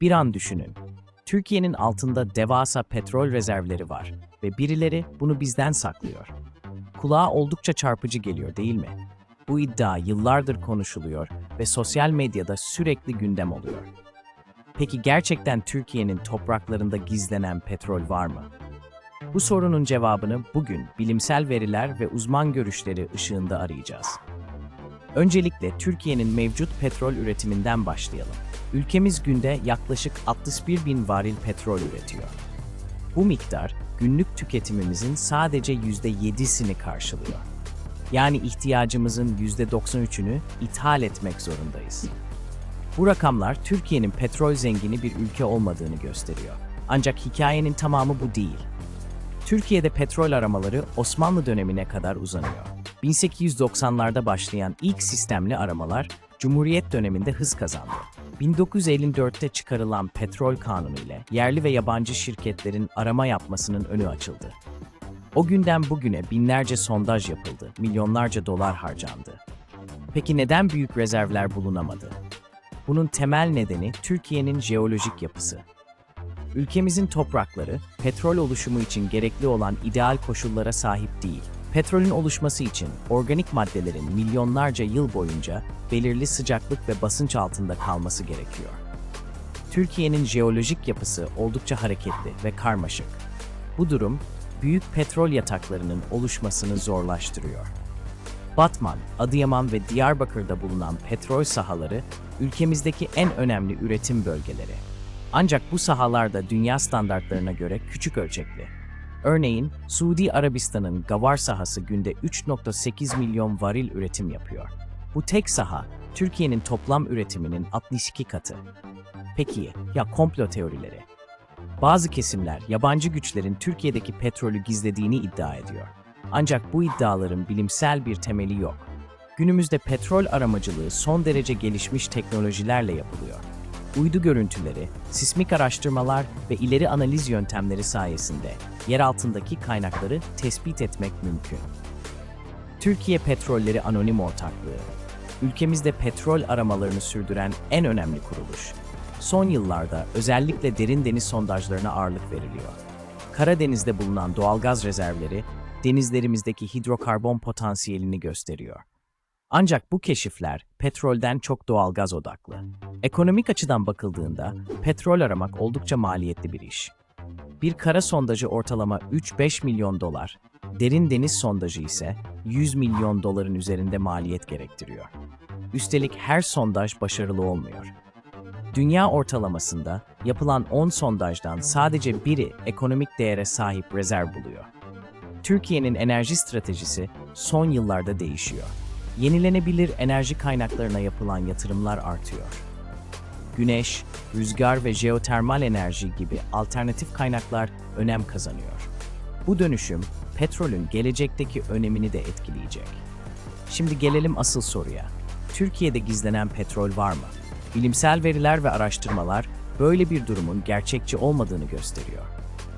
Bir an düşünün. Türkiye'nin altında devasa petrol rezervleri var ve birileri bunu bizden saklıyor. Kulağa oldukça çarpıcı geliyor değil mi? Bu iddia yıllardır konuşuluyor ve sosyal medyada sürekli gündem oluyor. Peki gerçekten Türkiye'nin topraklarında gizlenen petrol var mı? Bu sorunun cevabını bugün bilimsel veriler ve uzman görüşleri ışığında arayacağız. Öncelikle Türkiye'nin mevcut petrol üretiminden başlayalım. Ülkemiz günde yaklaşık 61 bin varil petrol üretiyor. Bu miktar günlük tüketimimizin sadece %7'sini karşılıyor. Yani ihtiyacımızın %93'ünü ithal etmek zorundayız. Bu rakamlar Türkiye'nin petrol zengini bir ülke olmadığını gösteriyor. Ancak hikayenin tamamı bu değil. Türkiye'de petrol aramaları Osmanlı dönemine kadar uzanıyor. 1890'larda başlayan ilk sistemli aramalar Cumhuriyet döneminde hız kazandı. 1954'te çıkarılan petrol kanunu ile yerli ve yabancı şirketlerin arama yapmasının önü açıldı. O günden bugüne binlerce sondaj yapıldı, milyonlarca dolar harcandı. Peki neden büyük rezervler bulunamadı? Bunun temel nedeni Türkiye'nin jeolojik yapısı. Ülkemizin toprakları petrol oluşumu için gerekli olan ideal koşullara sahip değil. Petrolün oluşması için organik maddelerin milyonlarca yıl boyunca belirli sıcaklık ve basınç altında kalması gerekiyor. Türkiye'nin jeolojik yapısı oldukça hareketli ve karmaşık. Bu durum büyük petrol yataklarının oluşmasını zorlaştırıyor. Batman, Adıyaman ve Diyarbakır'da bulunan petrol sahaları ülkemizdeki en önemli üretim bölgeleri. Ancak bu sahalarda dünya standartlarına göre küçük ölçekli. Örneğin Suudi Arabistan'ın Gavar sahası günde 3.8 milyon varil üretim yapıyor. Bu tek saha Türkiye'nin toplam üretiminin 62 katı. Peki ya komplo teorileri? Bazı kesimler yabancı güçlerin Türkiye'deki petrolü gizlediğini iddia ediyor. Ancak bu iddiaların bilimsel bir temeli yok. Günümüzde petrol aramacılığı son derece gelişmiş teknolojilerle yapılıyor. Uydu görüntüleri, sismik araştırmalar ve ileri analiz yöntemleri sayesinde yer altındaki kaynakları tespit etmek mümkün. Türkiye Petrolleri Anonim Ortaklığı, ülkemizde petrol aramalarını sürdüren en önemli kuruluş. Son yıllarda özellikle derin deniz sondajlarına ağırlık veriliyor. Karadeniz'de bulunan doğalgaz rezervleri, denizlerimizdeki hidrokarbon potansiyelini gösteriyor. Ancak bu keşifler petrolden çok doğalgaz odaklı. Ekonomik açıdan bakıldığında petrol aramak oldukça maliyetli bir iş. Bir kara sondajı ortalama 3-5 milyon dolar, derin deniz sondajı ise 100 milyon doların üzerinde maliyet gerektiriyor. Üstelik her sondaj başarılı olmuyor. Dünya ortalamasında yapılan 10 sondajdan sadece biri ekonomik değere sahip rezerv buluyor. Türkiye'nin enerji stratejisi son yıllarda değişiyor. Yenilenebilir enerji kaynaklarına yapılan yatırımlar artıyor. Güneş, rüzgar ve jeotermal enerji gibi alternatif kaynaklar önem kazanıyor. Bu dönüşüm petrolün gelecekteki önemini de etkileyecek. Şimdi gelelim asıl soruya. Türkiye'de gizlenen petrol var mı? Bilimsel veriler ve araştırmalar böyle bir durumun gerçekçi olmadığını gösteriyor.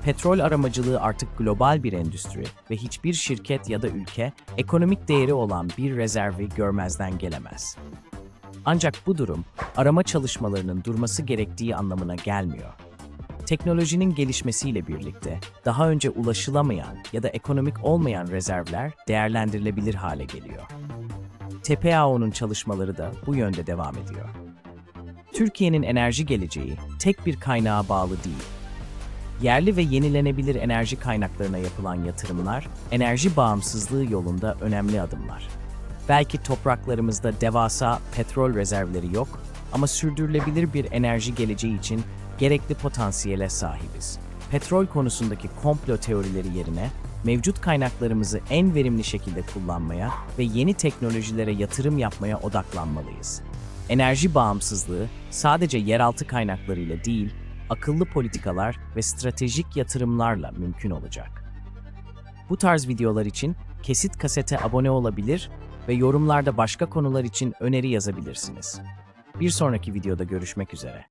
Petrol aramacılığı artık global bir endüstri ve hiçbir şirket ya da ülke ekonomik değeri olan bir rezervi görmezden gelemez. Ancak bu durum arama çalışmalarının durması gerektiği anlamına gelmiyor. Teknolojinin gelişmesiyle birlikte daha önce ulaşılamayan ya da ekonomik olmayan rezervler değerlendirilebilir hale geliyor. TPAO'nun çalışmaları da bu yönde devam ediyor. Türkiye'nin enerji geleceği tek bir kaynağa bağlı değil. Yerli ve yenilenebilir enerji kaynaklarına yapılan yatırımlar, enerji bağımsızlığı yolunda önemli adımlar. Belki topraklarımızda devasa petrol rezervleri yok ama sürdürülebilir bir enerji geleceği için gerekli potansiyele sahibiz. Petrol konusundaki komplo teorileri yerine mevcut kaynaklarımızı en verimli şekilde kullanmaya ve yeni teknolojilere yatırım yapmaya odaklanmalıyız. Enerji bağımsızlığı sadece yeraltı kaynaklarıyla değil, akıllı politikalar ve stratejik yatırımlarla mümkün olacak. Bu tarz videolar için Kesit Kaset'e abone olabilir ve yorumlarda başka konular için öneri yazabilirsiniz. Bir sonraki videoda görüşmek üzere.